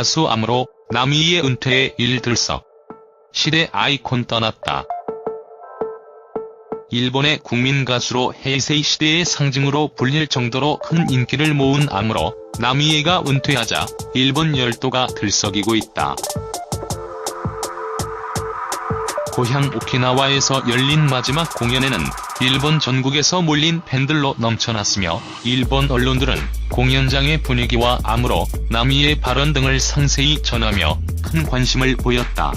가수 암으로 남이의 은퇴에 일들썩. 시대 아이콘 떠났다. 일본의 국민 가수로 헤이세이 시대의 상징으로 불릴 정도로 큰 인기를 모은 암으로 남이에가 은퇴하자 일본 열도가 들썩이고 있다. 고향 오키나와에서 열린 마지막 공연에는 일본 전국에서 몰린 팬들로 넘쳐났으며 일본 언론들은 공연장의 분위기와 암으로 남이의 발언 등을 상세히 전하며 큰 관심을 보였다.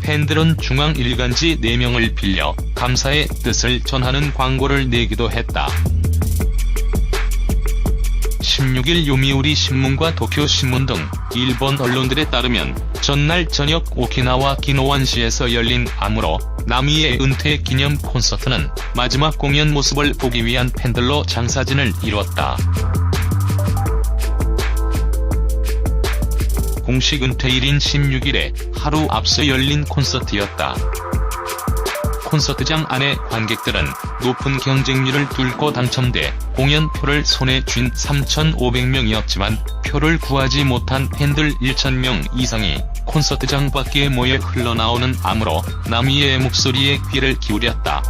팬들은 중앙 일간지 4명을 빌려 감사의 뜻을 전하는 광고를 내기도 했다. 16일 요미우리 신문과 도쿄 신문 등 일본 언론들에 따르면 전날 저녁 오키나와 기노완시에서 열린 암으로 나미의 은퇴 기념 콘서트는 마지막 공연 모습을 보기 위한 팬들로 장사진을 이뤘다. 공식 은퇴일인 16일에 하루 앞서 열린 콘서트였다. 콘서트장 안에 관객들은 높은 경쟁률을 뚫고 당첨돼 공연표를 손에 쥔 3,500명이었지만 표를 구하지 못한 팬들 1,000명 이상이 콘서트장 밖에 모여 흘러나오는 암으로 나미의 목소리에 귀를 기울였다.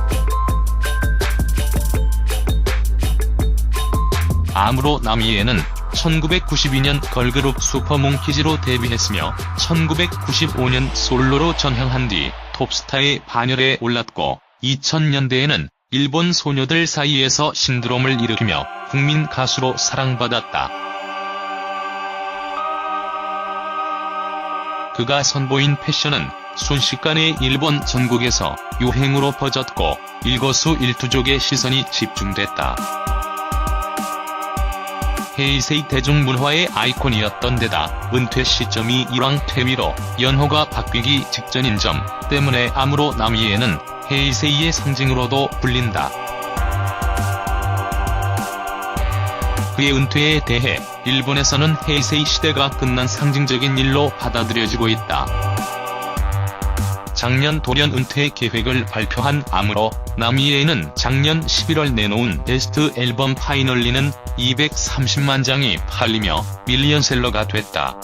암으로 나미에는 1992년 걸그룹 슈퍼몽키즈로 데뷔했으며 1995년 솔로로 전향한 뒤 톱스타의 반열에 올랐고 2000년대에는 일본 소녀들 사이에서 신드롬을 일으키며 국민 가수로 사랑받았다. 그가 선보인 패션은 순식간에 일본 전국에서 유행으로 퍼졌고 일거수 일투족의 시선이 집중됐다. 헤이세이 대중문화의 아이콘이었던 데다 은퇴 시점이 일왕 퇴위로 연호가 바뀌기 직전인 점 때문에 암으로 남이에는 헤이세이의 상징으로도 불린다. 그의 은퇴에 대해 일본에서는 헤이세이 시대가 끝난 상징적인 일로 받아들여지고 있다. 작년 돌연 은퇴 계획을 발표한 암으로 나미에는 작년 11월 내놓은 베스트 앨범 파이널리는 230만 장이 팔리며 밀리언셀러가 됐다.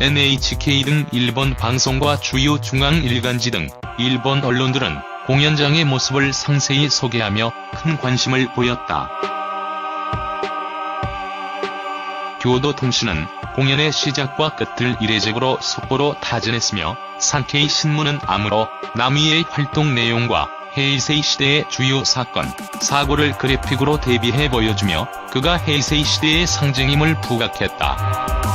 NHK 등 일본 방송과 주요 중앙 일간지 등 일본 언론들은 공연장의 모습을 상세히 소개하며 큰 관심을 보였다. 교도통신은 공연의 시작과 끝을 이례적으로 속보로 타전했으며 산케이 신문은 암으로 나미의 활동 내용과 헤이세이 시대의 주요 사건, 사고를 그래픽으로 대비해 보여주며 그가 헤이세이 시대의 상징임을 부각했다.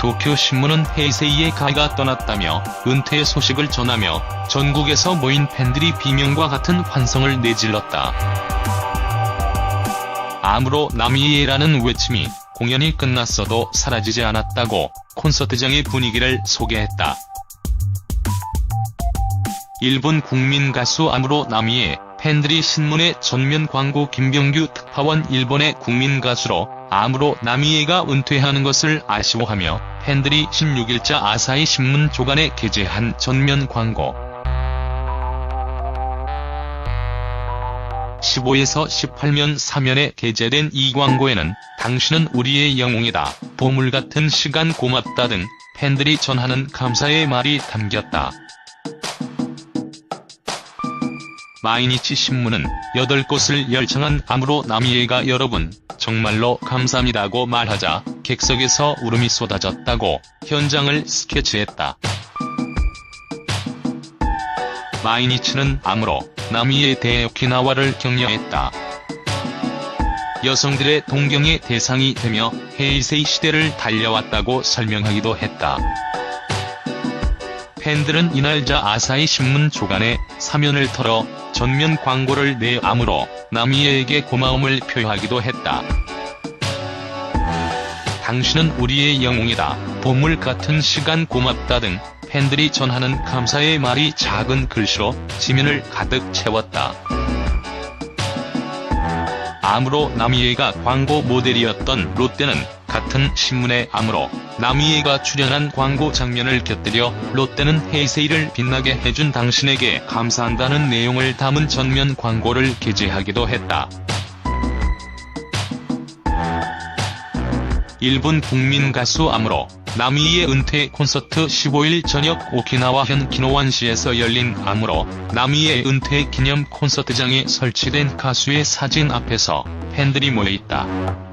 도쿄 신문은 헤이세이의 가가 떠났다며 은퇴 소식을 전하며 전국에서 모인 팬들이 비명과 같은 환성을 내질렀다. 암으로 나미에라는 외침이 공연이 끝났어도 사라지지 않았다고 콘서트장의 분위기를 소개했다. 일본 국민 가수 암으로 나미에 팬들이 신문의 전면 광고 김병규 특파원 일본의 국민 가수로 암으로 나미에가 은퇴하는 것을 아쉬워하며 팬들이 16일자 아사히 신문 조간에 게재한 전면 광고 15에서 18면 사면에 게재된 이 광고에는 당신은 우리의 영웅이다, 보물 같은 시간 고맙다 등 팬들이 전하는 감사의 말이 담겼다. 마이니치 신문은 8곳을 열창한 암으로 나미에가 여러분 정말로 감사합니다고 말하자 객석에서 울음이 쏟아졌다고 현장을 스케치했다. 마이니치는 암으로 나미에 대해 오키나와를 격려했다. 여성들의 동경의 대상이 되며 헤이세이 시대를 달려왔다고 설명하기도 했다. 팬들은 이날자 아사히 신문 조간에 사면을 털어 전면 광고를 내 암으로 나미에에게 고마움을 표하기도 했다. 당신은 우리의 영웅이다, 보물 같은 시간 고맙다 등 팬들이 전하는 감사의 말이 작은 글씨로 지면을 가득 채웠다. 암으로 남이애가 광고 모델이었던 롯데는 같은 신문의 암으로 남이애가 출연한 광고 장면을 곁들여 롯데는 헤이세이를 빛나게 해준 당신에게 감사한다는 내용을 담은 전면 광고를 게재하기도 했다. 일본 국민 가수 암으로 남이의 은퇴 콘서트 15일 저녁 오키나와현 키노완시에서 열린 암으로 남이의 은퇴 기념 콘서트장에 설치된 가수의 사진 앞에서 팬들이 모여있다.